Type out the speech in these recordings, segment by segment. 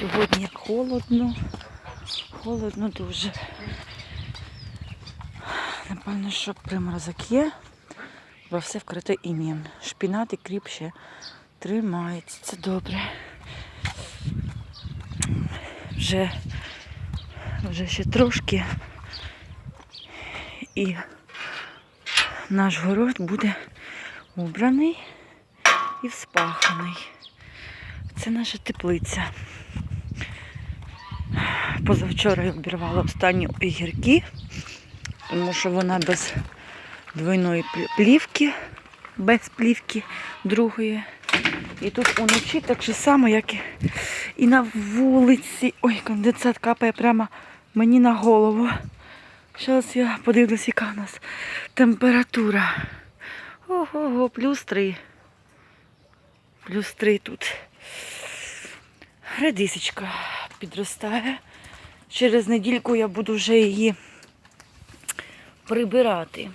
Сьогодні холодно, холодно дуже. Напевно, що приморозок є, бо все вкрите інієм. Шпінат і кріп ще тримається. Це добре. Вже, вже ще трошки. І наш город буде убраний і вспаханий. Це наша теплиця. Позавчора я обірвала останні огірки, тому що вона без двойної плівки, без плівки другої. І тут уночі так же само, як і- на вулиці. Ой, конденсат капає прямо мені на голову. Зараз я подивлюсь, яка у нас температура. Ого, плюс три. Плюс три тут. Редисочка підростає. Через недільку я буду вже її прибирати.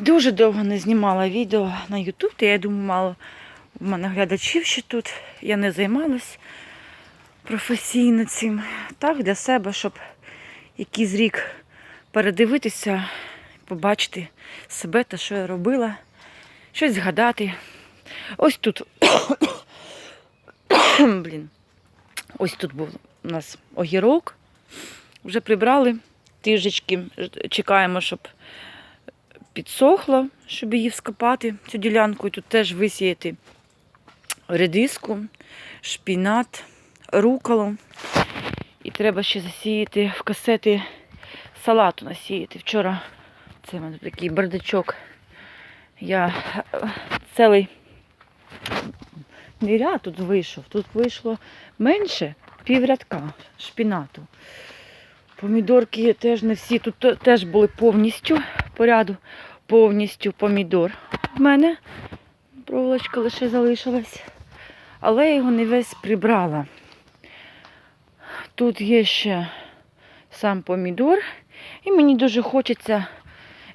Дуже довго не знімала відео на YouTube, та я думаю, мало в мене глядачів ще тут. Я не займалась професійно цим. Так, для себе, щоб якийсь рік передивитися, побачити себе та що я робила, щось згадати. Ось тут. Блін. Ось тут був у нас огірок. Вже прибрали тижечки. Чекаємо, щоб підсохло, щоб її вскопати, цю ділянку. І тут теж висіяти редиску, шпінат, руколу. І треба ще засіяти в касети салату насіяти. Вчора це в мене такий бардачок. Я е, цілий не ряд тут вийшов. Тут вийшло менше піврядка шпінату. Помідорки теж не всі. Тут теж були повністю по ряду, повністю помідор. В мене проволочка лише залишилась. Але я його не весь прибрала. Тут є ще сам помідор. І мені дуже хочеться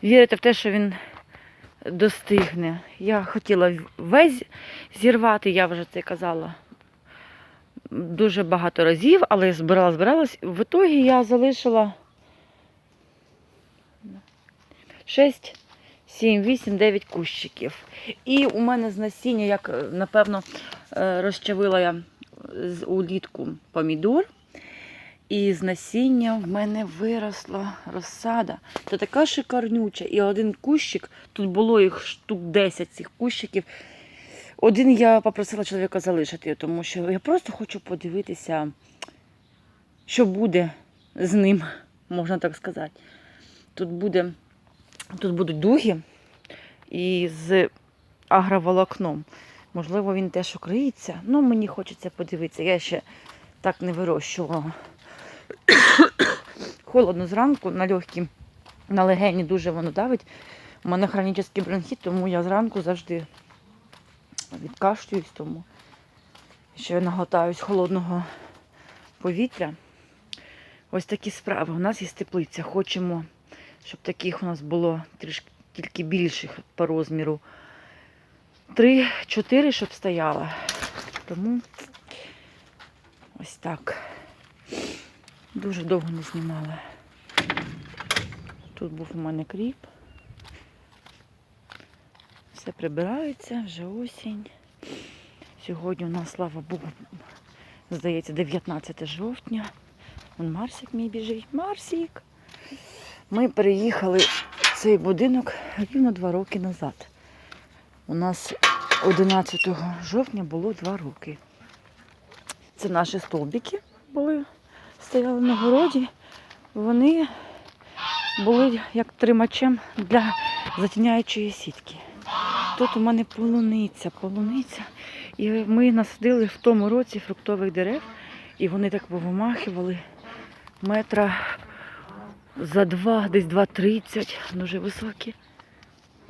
вірити в те, що він достигне. Я хотіла весь зірвати, я вже це казала дуже багато разів, але я збирала, збиралась. В ітогі я залишила 6, 7, 8, 9 кущиків. І у мене з насіння, як е, напевно, е, розчавила я з- улітку помідор. І з насіння в мене виросла розсада. Це така шикарнюча. І один кущик, тут було їх штук 10 цих кущиків. Один я попросила чоловіка залишити, тому що я просто хочу подивитися, що буде з ним, можна так сказати. Тут, буде, тут будуть дуги і з агроволокном. Можливо, він теж укриється. Ну, мені хочеться подивитися. Я ще так не вирощувала. Холодно зранку, на легкі, на легені дуже воно давить. У мене хронічний бронхіт, тому я зранку завжди відкашлююсь, тому що я наглотаюсь холодного повітря. Ось такі справи. У нас є теплиця. Хочемо, щоб таких у нас було трішки тільки більших по розміру. Три-чотири, щоб стояла. Тому ось так. Дуже довго не знімала. Тут був у мене кріп. Все прибирається, вже осінь. Сьогодні у нас, слава Богу, здається, 19 жовтня. Вон Марсик мій біжить. Марсик! Ми переїхали в цей будинок рівно два роки назад. У нас 11 жовтня було два роки. Це наші столбики були, стояли на городі. Вони були як тримачем для затіняючої сітки. Тут у мене полуниця, полуниця. І ми насадили в тому році фруктових дерев, і вони так повимахували метра за два, десь 2,30, дуже високі.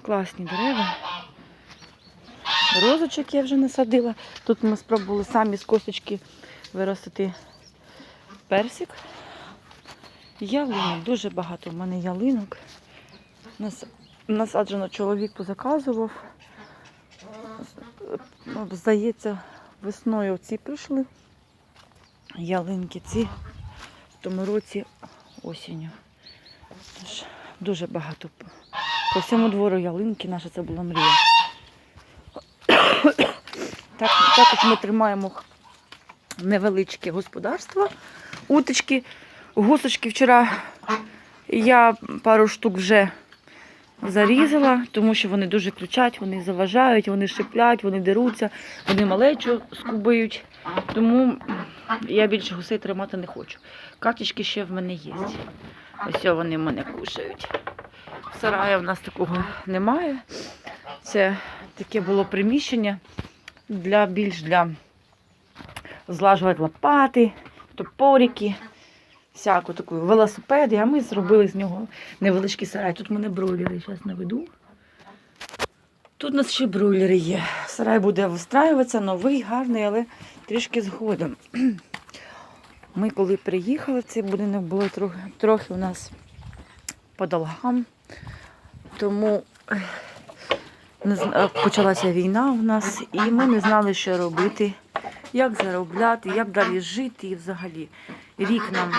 Класні дерева. Розочок я вже насадила. Тут ми спробували самі з косточки виростити персик. Ялинок, дуже багато в мене ялинок. Нас, насаджено чоловік позаказував. Ну, Здається, весною ці прийшли. ялинки ці в тому році осінню. Тож дуже багато. По всьому двору ялинки наша це була мрія. Так, також ми тримаємо невеличке господарство. Уточки, гусочки вчора я пару штук вже зарізала, тому що вони дуже кричать, вони заважають, вони шиплять, вони деруться, вони малечу скубають. Тому я більше гусей тримати не хочу. Качечки ще в мене є. Ось вони в мене кушають. Сарая в нас такого немає. Це таке було приміщення для більш для злажувати лопати, топорики, всяку таку велосипеди, а ми зробили з нього невеличкий сарай. Тут в мене бройлери, зараз наведу. Тут у нас ще бройлери є. Сарай буде встраюватися, новий, гарний, але трішки згодом. Ми коли приїхали в цей будинок, було трохи, трохи у нас по долгам. Тому почалася війна у нас, і ми не знали, що робити, як заробляти, як далі жити і взагалі. Рік нам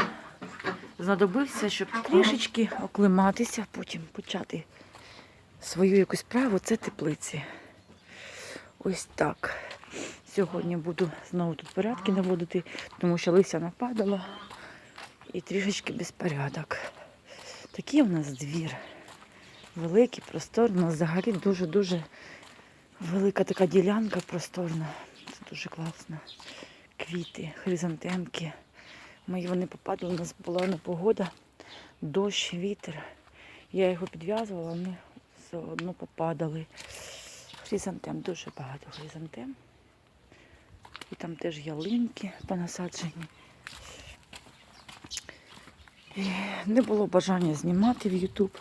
знадобився, щоб трішечки оклиматися, потім почати свою якусь справу. Це теплиці. Ось так. Сьогодні буду знову тут порядки наводити, тому що лися нападала і трішечки безпорядок. Такий у нас двір. Великий, просторний. У нас взагалі дуже-дуже велика така ділянка просторна. Це дуже класно. Квіти, хризантемки. Мої вони попадали, у нас була непогода, дощ, вітер. Я його підв'язувала, вони все одно попадали. Хризантем, дуже багато хризантем. І там теж ялинки понасаджені. І не було бажання знімати в YouTube.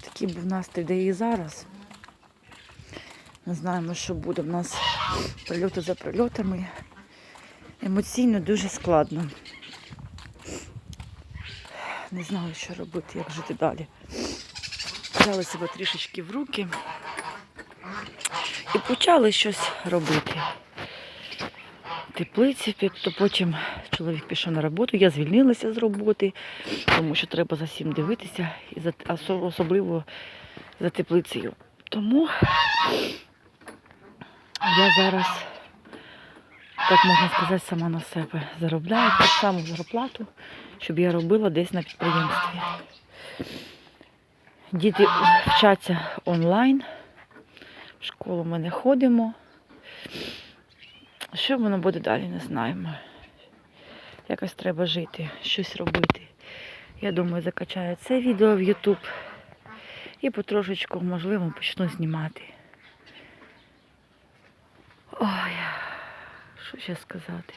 Такий був настрій, де і зараз. Не знаємо, що буде в нас прильоти за прильотами. Емоційно дуже складно. Не знали, що робити, як жити далі. Взяли себе трішечки в руки і почали щось робити. Теплиці, то потім чоловік пішов на роботу, я звільнилася з роботи, тому що треба за всім дивитися, і за, особливо за теплицею. Тому я зараз, так можна сказати, сама на себе заробляю так само зарплату, щоб я робила десь на підприємстві. Діти вчаться онлайн, в школу ми не ходимо. Що воно буде далі, не знаємо. Якось треба жити, щось робити. Я думаю, закачаю це відео в YouTube і потрошечку, можливо, почну знімати. Ой, що ще сказати?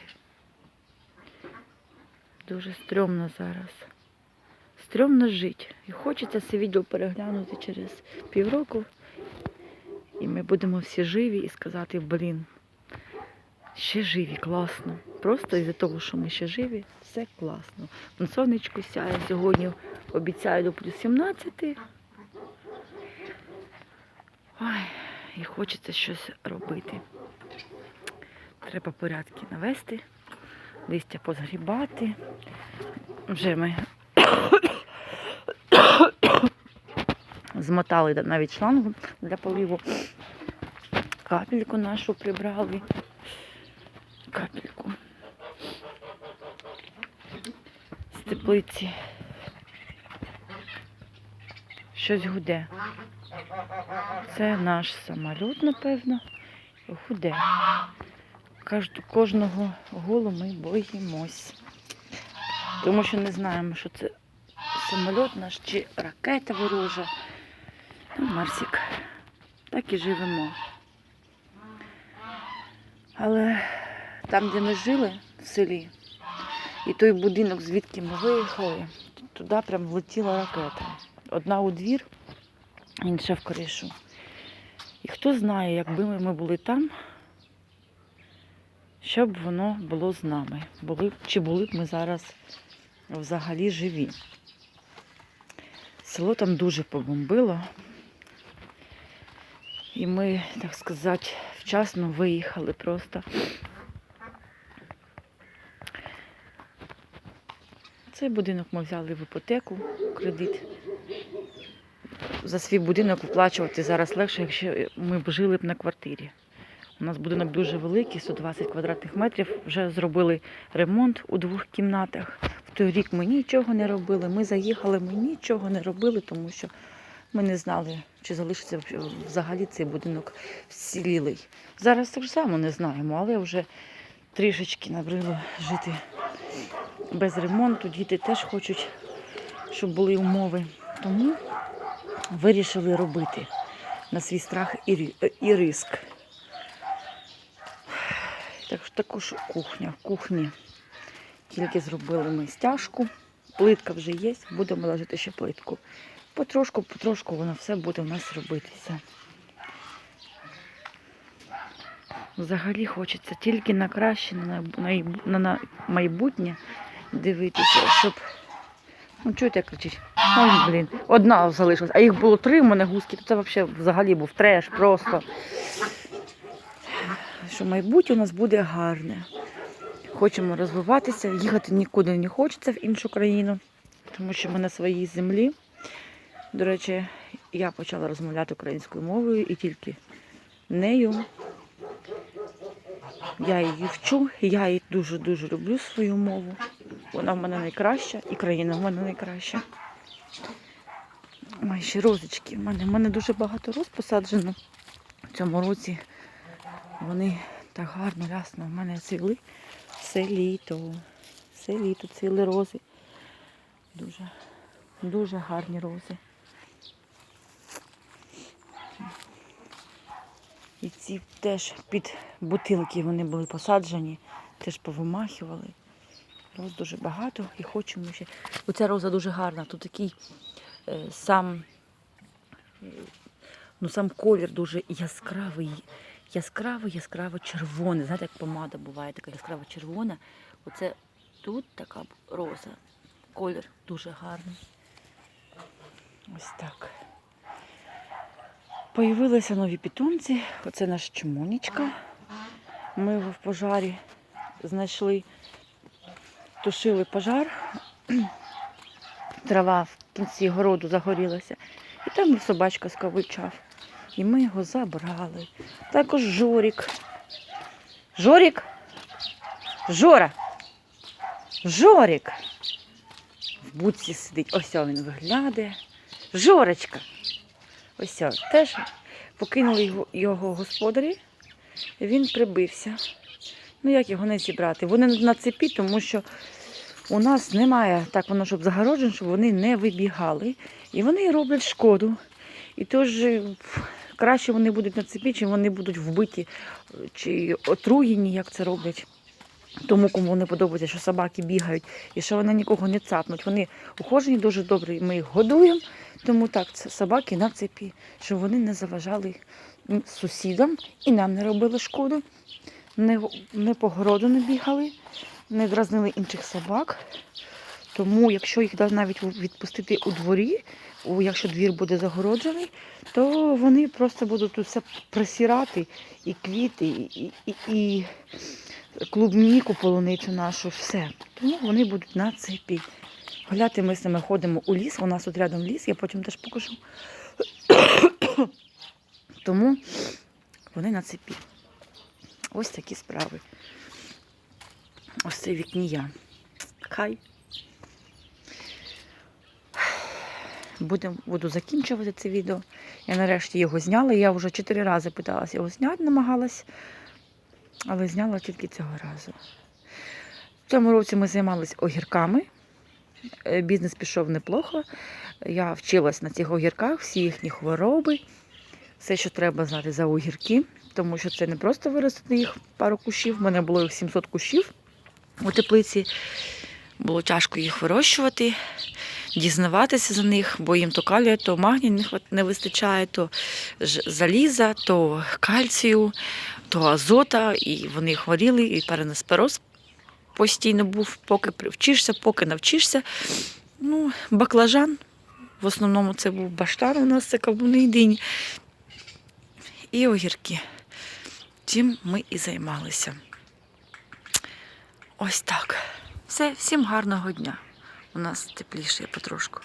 Дуже стрьомно зараз. Стрьомно жити. І хочеться це відео переглянути через півроку. І ми будемо всі живі і сказати, блін, ще живі, класно. Просто із-за того, що ми ще живі, все класно. Вон Сонечко сяє сьогодні, обіцяю до плюс 17. Ой, і хочеться щось робити. Треба порядки навести, листя позгрібати. Вже ми змотали навіть шлангу для поливу. Капельку нашу прибрали. Капельку. З теплиці. Щось гуде. Це наш самоліт, напевно. Гуде. Кожного голу ми боїмось. Тому що не знаємо, що це самоліт наш чи ракета ворожа. Ну, Марсик. Так і живемо. Але там, де ми жили в селі, і той будинок, звідки ми виїхали, туди прям влетіла ракета. Одна у двір, інша в кришу. І хто знає, якби ми були там, що б воно було з нами. Були, чи були б ми зараз взагалі живі. Село там дуже побомбило. І ми, так сказати, вчасно виїхали просто. Цей будинок ми взяли в іпотеку, кредит. За свій будинок виплачувати зараз легше, якщо ми б жили б на квартирі. У нас будинок дуже великий, 120 квадратних метрів. Вже зробили ремонт у двох кімнатах. В той рік ми нічого не робили. Ми заїхали, ми нічого не робили, тому що ми не знали, чи залишиться взагалі цей будинок вцілілий. Зараз так само не знаємо, але вже трішечки набрило жити без ремонту. Діти теж хочуть, щоб були умови. Тому вирішили робити на свій страх і, риск. Так що також кухня. В кухні тільки зробили ми стяжку. Плитка вже є, будемо ложити ще плитку. Потрошку, потрошку воно все буде у нас робитися. Взагалі хочеться тільки на краще, на, на, на майбутнє дивитися, щоб. Ну, чуєте, як кричить? Ой, блін, одна залишилась, а їх було три в мене гуски, то це взагалі був треш просто. Що майбутнє у нас буде гарне. Хочемо розвиватися, їхати нікуди не хочеться в іншу країну, тому що ми на своїй землі. До речі, я почала розмовляти українською мовою і тільки нею. Я її вчу, я її дуже-дуже люблю свою мову. Вона в мене найкраща і країна в мене найкраща. Ой, ще розочки. В мене, в мене дуже багато роз посаджено в цьому році. Вони так гарно, рясно в мене цвіли все літо. Все літо цвіли рози. Дуже, дуже гарні рози. І ці теж під бутилки вони були посаджені, теж повимахували. Роз дуже багато і хочемо ще. Оця роза дуже гарна. Тут такий е, сам, е, ну, сам колір дуже яскравий. Яскраво, яскраво червоний. Знаєте, як помада буває, така яскраво червона. Оце тут така роза. Колір дуже гарний. Ось так. Появилися нові питомці. Оце наш чмонічка. Ми його в пожарі знайшли, тушили пожар. Трава в кінці городу загорілася. І там собачка скавичав. І ми його забрали. Також Жорік. Жорік? Жора! Жорік! В будці сидить. Ось він виглядає. Жорочка! Ось теж покинули його, господарі, він прибився. Ну як його не зібрати? Вони на цепі, тому що у нас немає так воно, щоб загороджено, щоб вони не вибігали. І вони роблять шкоду. І тож е, краще вони будуть на цепі, чим вони будуть вбиті е, чи отруєні, як це роблять. Тому, кому не подобається, що собаки бігають і що вони нікого не цапнуть. Вони ухожені дуже добре, ми їх годуємо. Тому так, це собаки на цепі, щоб вони не заважали сусідам і нам не робили шкоду, не, не по городу не бігали, не дразнили інших собак. Тому, якщо їх навіть відпустити у дворі, якщо двір буде загороджений, то вони просто будуть тут все присірати, і квіти, і, і, і клубніку, полуницю нашу, все. Тому вони будуть на цепі. Гуляти ми з ними ходимо у ліс, у нас тут рядом ліс, я потім теж покажу. Тому вони на цепі. Ось такі справи. Ось це вікні я. Хай. Будем, буду закінчувати це відео. Я нарешті його зняла. Я вже чотири рази питалася його зняти, намагалась, але зняла тільки цього разу. В цьому році ми займалися огірками. Е, Бізнес пішов неплохо. Я вчилась на цих огірках, всі їхні хвороби, все, що треба знати за огірки, тому що це не просто виростити їх пару кущів. У мене було їх 700 кущів у теплиці. Було тяжко їх вирощувати, дізнаватися за них, бо їм то калія, то магнію не вистачає, то заліза, то кальцію, то азота, і вони хворіли, і перенеспероз постійно був, поки привчишся, поки навчишся. Ну, баклажан. В основному це був баштан у нас, це кавуни динь. і огірки. Чим ми і займалися. Ось так. Все, всім гарного дня. У нас тепліше потрошку.